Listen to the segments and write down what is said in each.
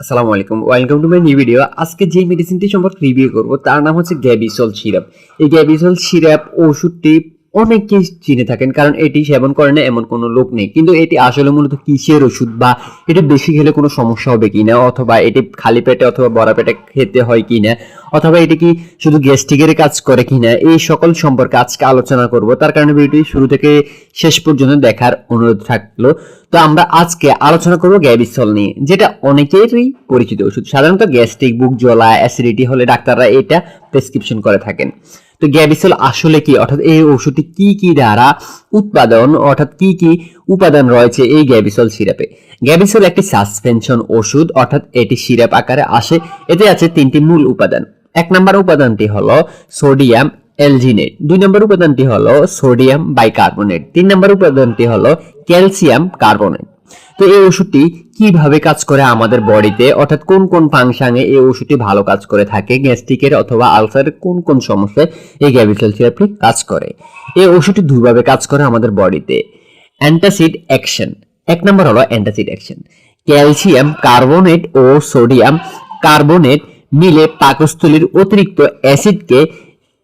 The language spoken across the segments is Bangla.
আসসালামু আলাইকুম। Welcome to my new video আজকে যে মেডিসিনটি সম্পর্কে রিভিউ করব, তার নাম হচ্ছে গ্যাবিসল সিরাপ এই গ্যাবিসল সিরাপ ওষুধটি অনেকেই চিনে থাকেন, কারণ এটি সেবন করে না, এমন কোনো লোক নেই। কিন্তু এটি আসলে মূলত কিসের ওষুধ বা এটি বেশি খেলে কোনো সমস্যা হবে কি না অথবা এটি খালি পেটে অথবা বড় পেটে খেতে হয় কিনা অথবা এটি কি শুধু গ্যাস্ট্রিকের কাজ করে কিনা, এই সকল সম্পর্কে আজকে আলোচনা করব। তার কারণে ভিডিওটি শুরু থেকে শেষ পর্যন্ত দেখার অনুরোধ থাকল। তো আমরা আজকে আলোচনা করব গ্যাবিসল নিয়ে, যেটা অনেকেরই পরিচিত ওষুধ। সাধারণত গ্যাস্ট্রিক বুক জ্বলা অ্যাসিডিটি হলে ডাক্তাররা এটা প্রেসক্রিপশন করে থাকেন। তো গ্যাবিসল আসলে কি? অর্থাৎ এই ওষুধটি কি কি দ্বারা উৎপাদন, অর্থাৎ কি কি উপাদান রয়েছে এই গ্যাবিসল সিরাপে? গ্যাবিসল একটি সাসপেনশন ওষুধ, অর্থাৎ এটি সিরাপ আকারে আসে। এতে আছে তিনটি মূল উপাদান। এক নম্বর উপাদানটি হলো সোডিয়াম এলজিনেট দুই নম্বর উপাদানটি হলো সোডিয়াম বাইকার্বনেট। তিন নম্বর উপাদানটি হলো ক্যালসিয়াম কার্বনেট। তো এই ওষুধটি কীভাবে কাজ করে আমাদের বডিতে? অর্থাৎ কোন কোন ফাংশনে এই ওষুধটি ভালো কাজ করে থাকে? গ্যাস্ট্রিকের অথবা আলসারের কোন কোন সমস্যায় এই গ্যাবিসল সিরাপটি কাজ করে? এই ওষুধটি দুইভাবে কাজ করে আমাদের বডিতে। Antacid action. এক নম্বর হলো অ্যান্টাসিড অ্যাকশন। ক্যালসিয়াম কার্বনেট ও সোডিয়াম কার্বনেট মিলে পাকস্থলীর অতিরিক্ত অ্যাসিডকে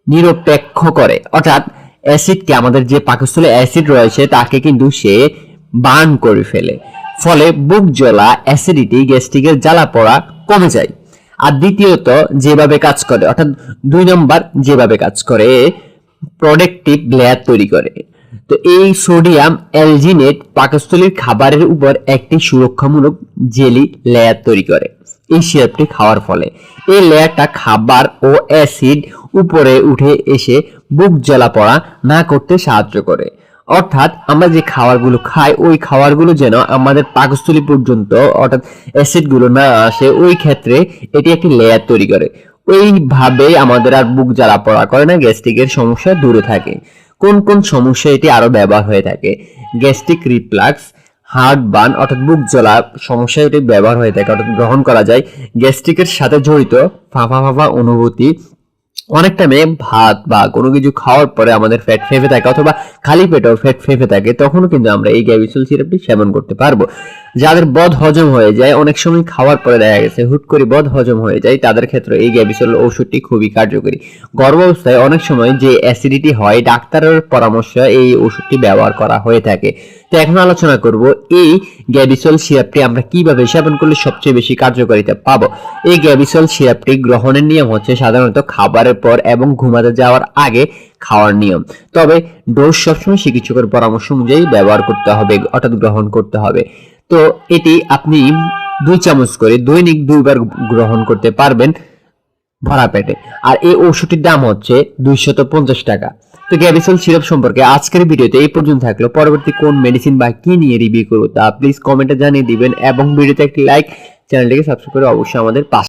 নিরপেক্ষ করে। অর্থাৎ অ্যাসিডকে আমাদের যে পাকস্থলে অ্যাসিড রয়েছে, তাকে কিন্তু সে বার্ন করে ফেলে। ফলে বুক জ্বলা, অ্যাসিডিটি, গ্যাস্ট্রিকের জ্বালা পড়া কমে যায়। আর দ্বিতীয়ত, যেভাবে কাজ করে, অর্থাৎ দুই নম্বর, যেভাবে কাজ করে, প্রোডাক্টিভ লেয়ার তৈরি করে। তো এই সোডিয়াম অ্যালজিনেট পাকস্থলীর খাবারের উপর একটি সুরক্ষামূলক জেলি লেয়ার তৈরি করে। এই সিরাপটি খাওয়ার ফলে। এই লেয়ারটা খাবার ও অ্যাসিড উপরে উঠে এসে বুক জ্বালা পড়া না করতে সাহায্য করে। অর্থাৎ আমরা যে খাবারগুলো খাই, ওই খাবারগুলো যেন আমাদের পাকস্থলী পর্যন্ত অর্থাৎ অ্যাসিডগুলো না আসে, ওই ক্ষেত্রে এটি একটি লেয়ার তৈরি করে। ওইভাবে আমাদের আর বুক জ্বালা পড়া করে না গ্যাস্ট্রিকের সমস্যা দূরে থাকে। কোন কোন সমস্যা এটি আরও ব্যবহার হয়ে থাকে? গ্যাস্ট্রিক রিফ্লাক্স হার্ট বান অর্থাৎ বুক জ্বলা সমস্যা এটি ব্যবহার হয়ে থাকে, অর্থাৎ গ্রহণ করা যায়। গ্যাস্ট্রিকের সাথে জড়িত ফাঁফা ফাঁফা অনুভূতি। অনেক টাইমে ভাত বা কোনো কিছু খাওয়ার পরে আমাদের ফ্যাট ফেফে থাকে অথবা খালি পেটেও ফ্যাট ফেফে থাকে, তখনও কিন্তু আমরা এই গ্যাবিসল সিরাপটি সেবন করতে পারব। যাদের বদ হজম হয়ে যায়, অনেক সময় খাওয়ার পরে দেখা গেছে হুট করে বদ হজম হয়ে যায়, তাদের ক্ষেত্রে এই গ্যাবিসল ওষুধটি খুবই কার্যকরী। গর্ভাবস্থায় অনেক সময় যে অ্যাসিডিটি হয়, ডাক্তারের পরামর্শ এই ওষুধটি ব্যবহার করা হয়ে থাকে। তো এখন আলোচনা করব এই গ্যাবিসল সিরাপটি আমরা কীভাবে সেবন করলে সবচেয়ে বেশি কার্যকারিতা পাবো। এই গ্যাবিসল সিরাপটি গ্রহণের নিয়ম হচ্ছে সাধারণত খাবারের পর এবং ঘুমাতে যাওয়ার আগে খাওয়ার নিয়ম। তবে ডোজ সবসময় চিকিৎসকের পরামর্শ অনুযায়ী ব্যবহার করতে হবে, অর্থাৎ গ্রহণ করতে হবে। তো এটি আপনি দুই চামচ করে দৈনিক দুইবার গ্রহণ করতে পারবেন ভরা পেটে। আর এই ওষুধটির দাম হচ্ছে দুইশত পঞ্চাশ টাকা। তো গ্যাবিসল সিরাপ সম্পর্কে আজকের ভিডিওতে এই পর্যন্ত থাকল। পরবর্তী কোন মেডিসিন বা কি নিয়ে রিভিউ করব তা প্লিজ কমেন্টে জানিয়ে দিবেন এবং ভিডিওতে একটি লাইক চ্যানেলটিকে সাবস্ক্রাইব করে অবশ্যই আমাদের পাশে